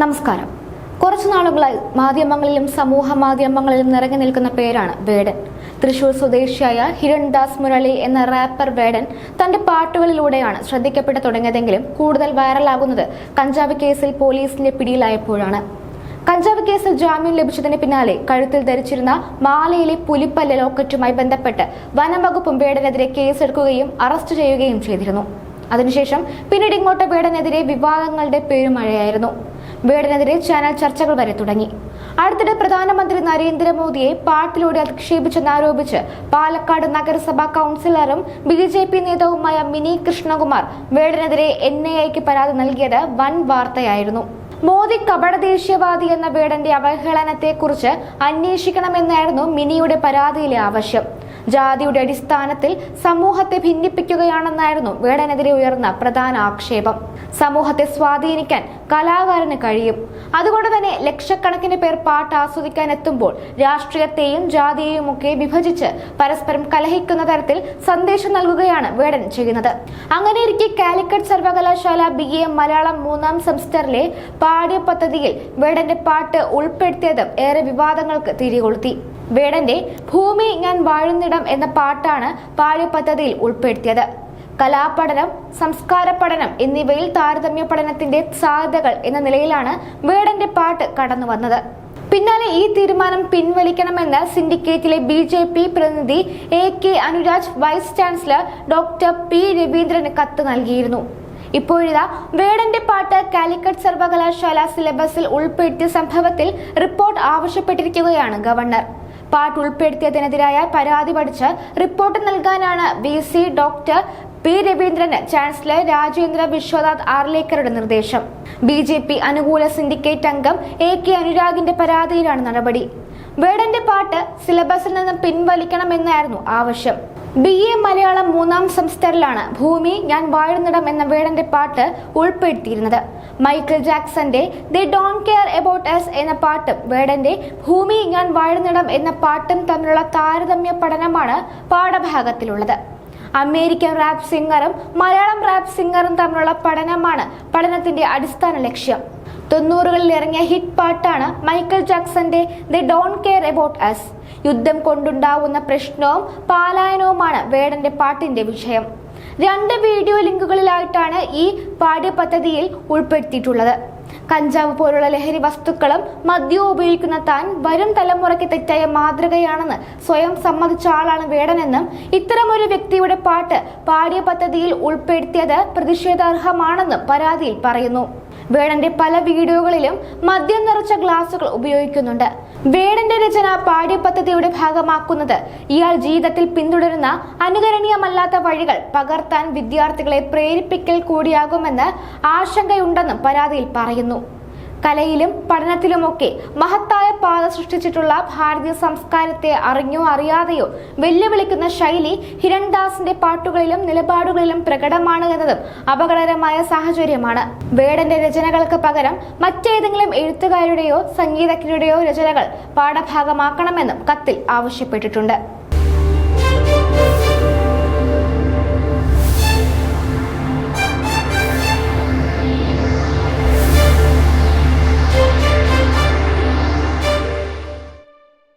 നമസ്കാരം. കുറച്ചു നാളുകളായി മാധ്യമങ്ങളിലും സമൂഹ മാധ്യമങ്ങളിലും നിറഞ്ഞു നിൽക്കുന്ന പേരാണ് വേടൻ. തൃശൂർ സ്വദേശിയായ ഹിരൺദാസ് മുരളി എന്ന റാപ്പർ വേടൻ തന്റെ പാട്ടുകളിലൂടെയാണ് ശ്രദ്ധിക്കപ്പെട്ടു തുടങ്ങിയതെങ്കിലും കൂടുതൽ വൈറലാകുന്നത് കഞ്ചാവ് കേസിൽ പോലീസിന്റെ പിടിയിലായപ്പോഴാണ്. കഞ്ചാവ് കേസിൽ ജാമ്യം ലഭിച്ചതിന് പിന്നാലെ കഴുത്തിൽ ധരിച്ചിരുന്ന മാലയിലെ പുലിപ്പല്ല ലോക്കറ്റുമായി ബന്ധപ്പെട്ട് വനം വകുപ്പും വേടനെതിരെ കേസെടുക്കുകയും അറസ്റ്റ് ചെയ്യുകയും ചെയ്തിരുന്നു. അതിനുശേഷം പിന്നീട് ഇങ്ങോട്ട് വേടനെതിരെ വിവാദങ്ങളുടെ പെരുമഴയായിരുന്നു. വേടനെതിരെ ചാനൽ ചർച്ചകൾ വരെ തുടങ്ങി. അടുത്തിടെ പ്രധാനമന്ത്രി നരേന്ദ്രമോദിയെ പാട്ടിലൂടെ അധിക്ഷേപിച്ചെന്നാരോപിച്ച് പാലക്കാട് നഗരസഭാ കൗൺസിലറും ബി ജെ പി നേതാവുമായ മിനി കൃഷ്ണകുമാർ വേടനെതിരെ എൻ ഐ എക്ക് പരാതി നൽകിയത് വൻ വാർത്തയായിരുന്നു. മോദി കപട ദേശീയവാദി എന്ന വേടന്റെ അവഹേളനത്തെക്കുറിച്ച് അന്വേഷിക്കണമെന്നായിരുന്നു മിനിയുടെ പരാതിയിലെ ആവശ്യം. ജാതിയുടെ അടിസ്ഥാനത്തിൽ സമൂഹത്തെ ഭിന്നിപ്പിക്കുകയാണെന്നായിരുന്നു വേടനെതിരെ ഉയർന്ന പ്രധാന ആക്ഷേപം. സമൂഹത്തെ സ്വാധീനിക്കാൻ കലാകാരന് കഴിയും. അതുകൊണ്ട് തന്നെ ലക്ഷക്കണക്കിന് പേർ പാട്ട് ആസ്വദിക്കാൻ എത്തുമ്പോൾ രാഷ്ട്രീയത്തെയും ജാതിയെയും ഒക്കെ വിഭജിച്ച് പരസ്പരം കലഹിക്കുന്ന തരത്തിൽ സന്ദേശം നൽകുകയാണ് വേടൻ ചെയ്യുന്നത്. അങ്ങനെയിരിക്കെ കാലിക്കറ്റ് സർവകലാശാല ബി എ മലയാളം മൂന്നാം സെമസ്റ്ററിലെ പാഠ്യ പദ്ധതിയിൽ വേടന്റെ പാട്ട് ഉൾപ്പെടുത്തിയതും ഏറെ വിവാദങ്ങൾക്ക് തിരികൊളുത്തി. വേടന്റെ ഭൂമി ഞാൻ വാഴുന്നിടം എന്ന പാട്ടാണ് പാഠ്യപദ്ധതിയിൽ ഉൾപ്പെടുത്തിയത്. കലാപഠനം സംസ്കാര പഠനം എന്നിവയിൽ താരതമ്യ പഠനത്തിന്റെ സാധ്യതകൾ എന്ന നിലയിലാണ് വേടന്റെ പാട്ട് കടന്നു വന്നത് പിന്നാലെ ഈ തീരുമാനം പിൻവലിക്കണമെന്ന് സിൻഡിക്കേറ്റിലെ ബി ജെ പി പ്രതിനിധി A K Anuraj vice chancellor doctor P രവീന്ദ്രന് കത്ത് നൽകിയിരുന്നു. ഇപ്പോഴിതാ വേടന്റെ പാട്ട് കാലിക്കറ്റ് സർവകലാശാല സിലബസിൽ ഉൾപ്പെടുത്തിയ സംഭവത്തിൽ റിപ്പോർട്ട് ആവശ്യപ്പെട്ടിരിക്കുകയാണ് ഗവർണർ. പാട്ട് ഉൾപ്പെടുത്തിയതിനെതിരായ പരാതി പഠിച്ച് റിപ്പോർട്ട് നൽകാനാണ് V C doctor P Raveendran chancellor Rajendra Vishwanath ആർലേക്കറുടെ നിർദ്ദേശം. ബി ജെ പി അനുകൂല സിൻഡിക്കേറ്റ് അംഗം എ കെ അനുരാഗിന്റെ പരാതിയിലാണ് നടപടി. വേടന്റെ പാട്ട് സിലബസിൽ നിന്ന് പിൻവലിക്കണമെന്നായിരുന്നു ആവശ്യം. ബി എ മലയാളം മൂന്നാം സെമസ്റ്ററിലാണ് ഭൂമി ഞാൻ വാഴുന്നിടം എന്ന വേടന്റെ പാട്ട് ഉൾപ്പെടുത്തിയിരുന്നത്. Michael ജാക്സന്റെ the don't care about us എന്ന പാട്ടും വേടന്റെ ഭൂമി ഞാൻ വാഴുന്നിടം എന്ന പാട്ടും തമ്മിലുള്ള താരതമ്യ പഠനമാണ് പാഠഭാഗത്തിലുള്ളത്. അമേരിക്കൻ റാപ്പ് സിംഗറും മലയാളം റാപ്പ് സിംഗറും തമ്മിലുള്ള പഠനമാണ് പഠനത്തിന്റെ അടിസ്ഥാന ലക്ഷ്യം. തൊണ്ണൂറുകളിൽ ഇറങ്ങിയ ഹിറ്റ് പാട്ടാണ് Michael ജാക്സന്റെ the don't care about us. യുദ്ധം കൊണ്ടുണ്ടാവുന്ന പ്രശ്നവും പാലായനവുമാണ് വേടന്റെ പാട്ടിന്റെ വിഷയം. രണ്ട് വീഡിയോ ലിങ്കുകളിലായിട്ടാണ് ഈ പാഠ്യപദ്ധതിയിൽ ഉൾപ്പെടുത്തിയിട്ടുള്ളത്. കഞ്ചാവ് പോലുള്ള ലഹരി വസ്തുക്കളും മദ്യവും ഉപയോഗിക്കുന്ന താൻ വരും തലമുറയ്ക്ക് തെറ്റായ മാതൃകയാണെന്ന് സ്വയം സമ്മതിച്ച ആളാണ് വേടനെന്നും ഇത്തരമൊരു വ്യക്തിയുടെ പാട്ട് പാഠ്യപദ്ധതിയിൽ ഉൾപ്പെടുത്തിയത് പ്രതിഷേധാർഹമാണെന്നും പരാതിയിൽ പറയുന്നു. വേടന്റെ പല വീഡിയോകളിലും മദ്യം നിറച്ച ഗ്ലാസുകൾ ഉപയോഗിക്കുന്നുണ്ട്. വേടന്റെ രചന പാഠ്യപദ്ധതിയുടെ ഭാഗമാക്കുന്നത് ഇയാൾ ജീവിതത്തിൽ പിന്തുടരുന്ന അനുകരണീയമല്ലാത്ത വഴികൾ പകർത്താൻ വിദ്യാർത്ഥികളെ പ്രേരിപ്പിക്കൽ കൂടിയാകുമെന്ന് ആശങ്കയുണ്ടെന്നും പരാതിയിൽ പറയുന്നു. കലയിലും പഠനത്തിലുമൊക്കെ മഹത്തായ പാത സൃഷ്ടിച്ചിട്ടുള്ള ഭാരതീയ സംസ്കാരത്തെ അറിഞ്ഞോ അറിയാതെയോ വെല്ലുവിളിക്കുന്ന ശൈലി ഹിരൺദാസിന്റെ പാട്ടുകളിലും നിലപാടുകളിലും പ്രകടമാണ് എന്നതും അപകടകരമായ സാഹചര്യമാണ്. വേടന്റെ രചനകൾക്ക് പകരം മറ്റേതെങ്കിലും എഴുത്തുകാരുടെയോ സംഗീതജ്ഞരുടെയോ രചനകൾ പാഠഭാഗമാക്കണമെന്നും കത്തിൽ ആവശ്യപ്പെട്ടിട്ടുണ്ട്.